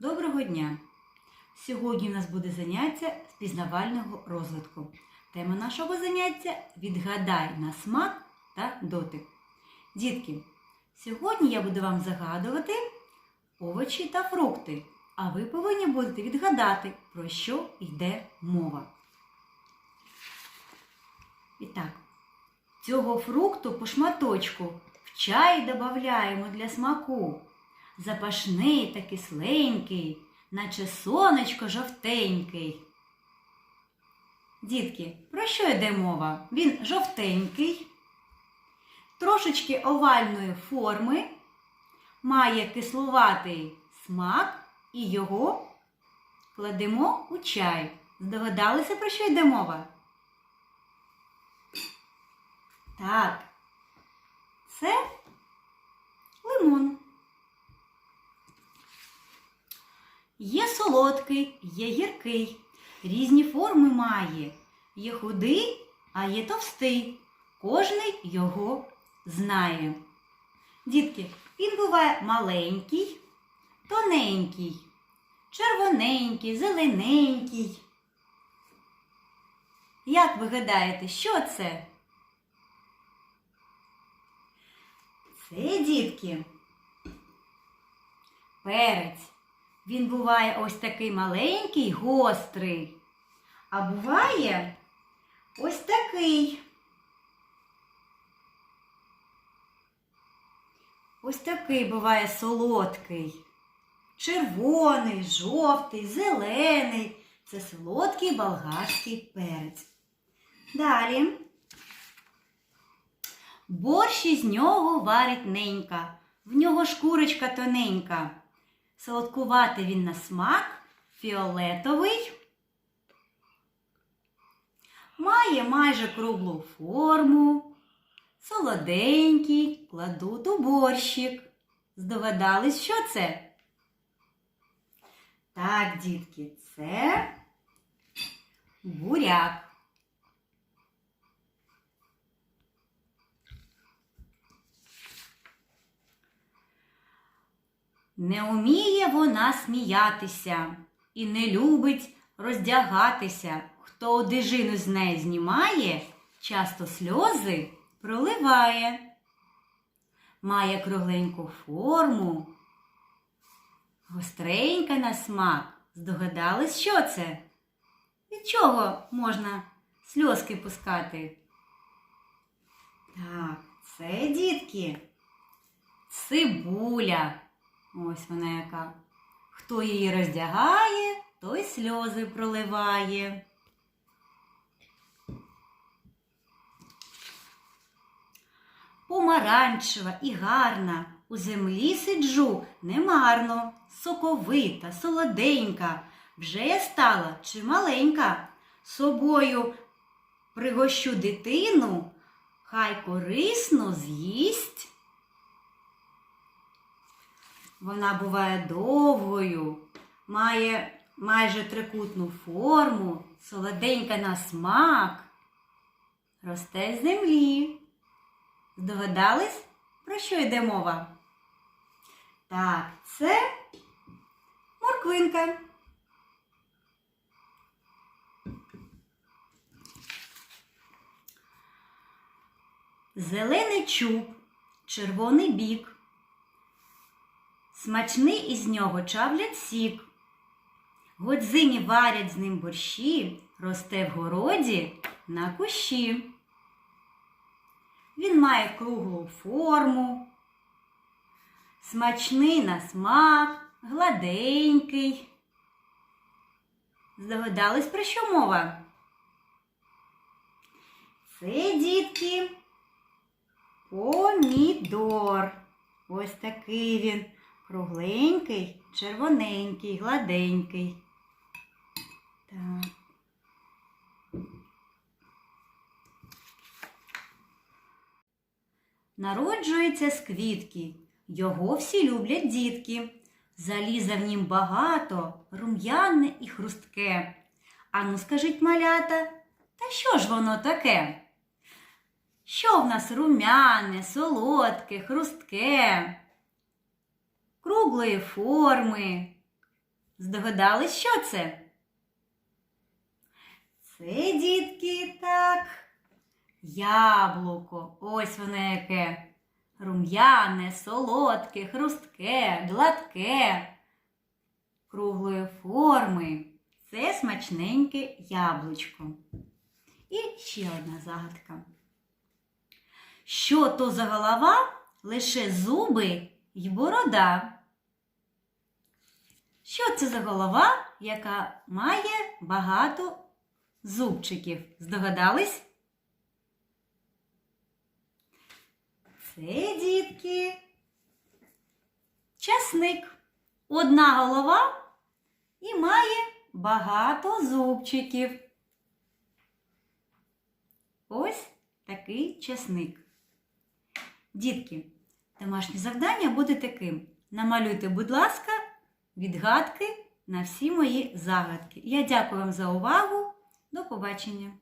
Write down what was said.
Доброго дня! Сьогодні у нас буде заняття з пізнавального розвитку. Тема нашого заняття відгадай на смак та дотик. Дітки, сьогодні я буду вам загадувати овочі та фрукти, а ви повинні будете відгадати, про що йде мова. І так, цього фрукту по шматочку в чай додаємо для смаку. Запашний та кисленький, наче сонечко жовтенький. Дітки, про що йде мова? Він жовтенький, трошечки овальної форми, має кислуватий смак і його кладемо у чай. Здогадалися, про що йде мова? Так, це Є солодкий, є гіркий, різні форми має. Є худий, а є товстий. Кожний його знає. Дітки, він буває маленький, тоненький, червоненький, зелененький. Як ви гадаєте, що це? Це, дітки, перець. Він буває ось такий маленький, гострий, а буває ось такий. Ось такий буває солодкий. Червоний, жовтий, зелений. Це солодкий болгарський перець. Далі. Борщ із нього варить ненька, в нього шкурочка тоненька. Солодкуватий він на смак, фіолетовий. Має майже круглу форму. Солоденький, кладуть у борщик. Здогадались, що це? Так, дітки, це буряк. Не уміє вона сміятися і не любить роздягатися. Хто одежину з неї знімає, часто сльози проливає. Має кругленьку форму, гостренька на смак. Здогадались, що це? Від чого можна сльозки пускати? Так, це дітки, цибуля. Ось вона яка. Хто її роздягає, той сльози проливає. Помаранчева і гарна, у землі сиджу немарно, соковита, солоденька, вже я стала чималенька. Собою пригощу дитину, хай корисно з'їсть. Вона буває довгою, має майже трикутну форму, солоденька на смак, росте з землі. Здогадались, про що йде мова? Так, це морквинка. Зелений чуб, червоний бік. Смачний із нього чавлять сік. Годзині варять з ним борщі, росте в городі на кущі. Він має круглу форму, смачний на смак, гладенький. Здогадались, про що мова? Це, дітки, помідор. Ось такий він. Кругленький, червоненький, гладенький. Так. Народжується з квітки, його всі люблять дітки. Заліза в нім багато, рум'яне і хрустке. Ану, скажіть, малята, та що ж воно таке? Що в нас рум'яне, солодке, хрустке? Круглої форми, Здогадались, що це? Це, дітки, так. Яблуко. Ось воно яке. Рум'яне, солодке, хрустке, гладке, круглої форми. Це смачненьке яблучко. І ще одна загадка. Що то за голова? Лише зуби й борода. Що це за голова, яка має багато зубчиків? Здогадались? Це, дітки, часник. Одна голова і має багато зубчиків. Ось такий часник. Дітки, домашнє завдання буде таким. Намалюйте, будь ласка, відгадки на всі мої загадки. Я дякую вам за увагу. До побачення!